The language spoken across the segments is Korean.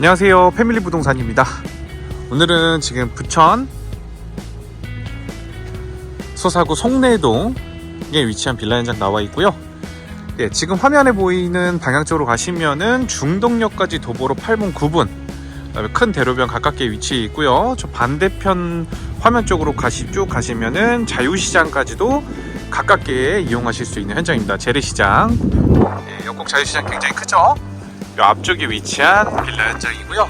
안녕하세요. 패밀리 부동산입니다. 오늘은 지금 부천 소사구 송내동에 위치한 빌라 현장 나와 있고요. 예, 지금 화면에 보이는 방향 쪽으로 가시면은 중동역까지 도보로 8분 9분 그다음에 큰 대로변 가깝게 위치해 있고요. 저 반대편 화면 쪽으로 가시 쭉 가시면은 자유시장까지도 가깝게 이용하실 수 있는 현장입니다. 재래시장. 예, 영국 자유시장 굉장히 크죠 이 앞쪽에 위치한 빌라 현장이고요.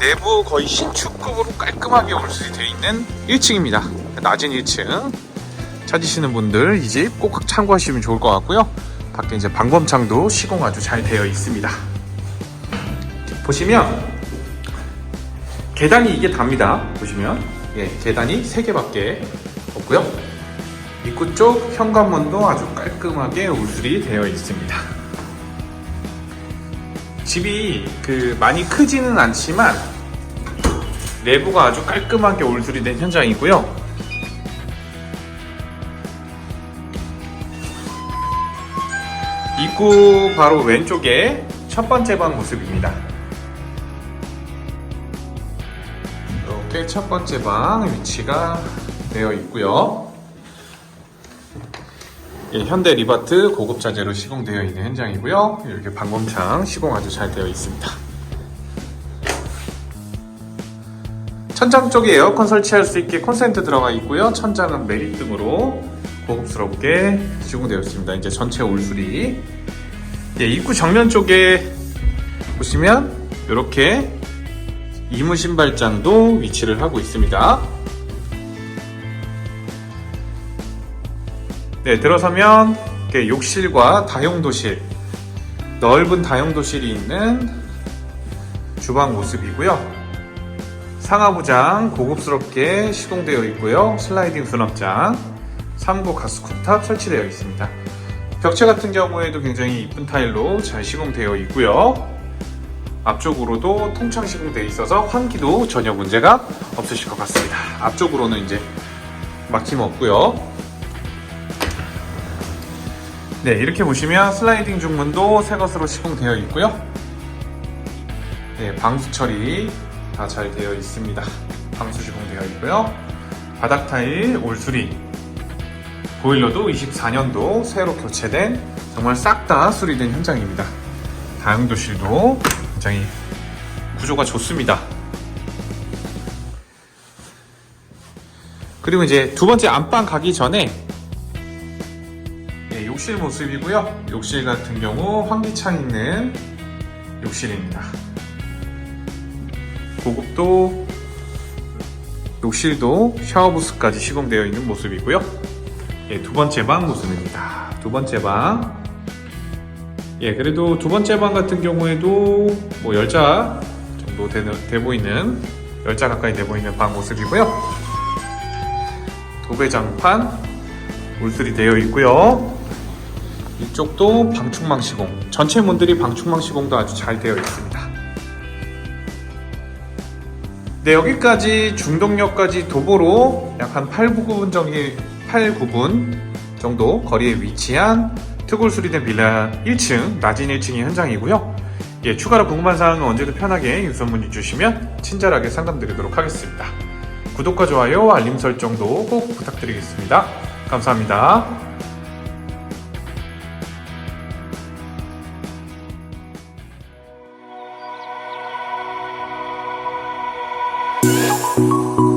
내부 거의 신축급으로 깔끔하게 올수리 되어 있는 1층입니다. 낮은 1층. 찾으시는 분들 이 집 꼭 참고하시면 좋을 것 같고요. 밖에 이제 방범창도 시공 아주 잘 되어 있습니다. 보시면 계단이 이게 답니다. 보시면 예, 계단이 3개밖에 없고요. 입구 쪽 현관문도 아주 깔끔하게 울술이 되어 있습니다. 집이 그 많이 크지는 않지만 내부가 아주 깔끔하게 올수리 된 현장이고요. 입구 바로 왼쪽에 첫 번째 방 모습입니다. 이렇게 첫 번째 방 위치가 되어 있고요. 예, 현대 리바트 고급 자재로 시공되어 있는 현장이고요. 이렇게 방범창 시공 아주 잘 되어 있습니다. 천장 쪽에 에어컨 설치할 수 있게 콘센트 들어가 있고요. 천장은 메리등으로 고급스럽게 시공되어 있습니다. 이제 전체 올수리. 예, 입구 정면 쪽에 보시면 이렇게 이무 신발장도 위치를 하고 있습니다. 네, 들어서면 욕실과 다용도실, 넓은 다용도실이 있는 주방 모습이고요. 상하부장 고급스럽게 시공되어 있고요. 슬라이딩 수납장, 3구 가스쿠탑 설치되어 있습니다. 벽체 같은 경우에도 굉장히 이쁜 타일로 잘 시공되어 있고요. 앞쪽으로도 통창 시공되어 있어서 환기도 전혀 문제가 없으실 것 같습니다. 앞쪽으로는 이제 막힘 없고요. 네, 이렇게 보시면 슬라이딩 중문도 새 것으로 시공되어 있고요. 네, 방수 처리 다 잘 되어 있습니다. 방수 시공되어 있고요. 바닥 타일 올수리, 보일러도 24년도 새로 교체된 정말 싹 다 수리된 현장입니다. 다용도실도 굉장히 구조가 좋습니다. 그리고 이제 두 번째 안방 가기 전에 네, 욕실 모습이고요. 욕실 같은 경우 환기창 있는 욕실입니다. 고급도 욕실도 샤워부스까지 시공되어 있는 모습이고요. 예, 두 번째 방 모습입니다. 두 번째 방. 예, 그래도 두 번째 방 같은 경우에도 뭐 열자 정도 돼, 돼 보이는 열자 가까이 돼 보이는 방 모습이고요. 도배장판 물들이 되어 있고요. 이쪽도 방충망 시공. 전체 문들이 방충망 시공도 아주 잘 되어 있습니다. 네, 여기까지 중동역까지 도보로 약 한 8, 9분 정도, 8, 9분 정도 거리에 위치한 특골 수리된 빌라 1층, 낮은 1층의 현장이고요. 예, 추가로 궁금한 사항은 언제든 편하게 유선 문의 주시면 친절하게 상담드리도록 하겠습니다. 구독과 좋아요, 알림 설정도 꼭 부탁드리겠습니다. 감사합니다. you.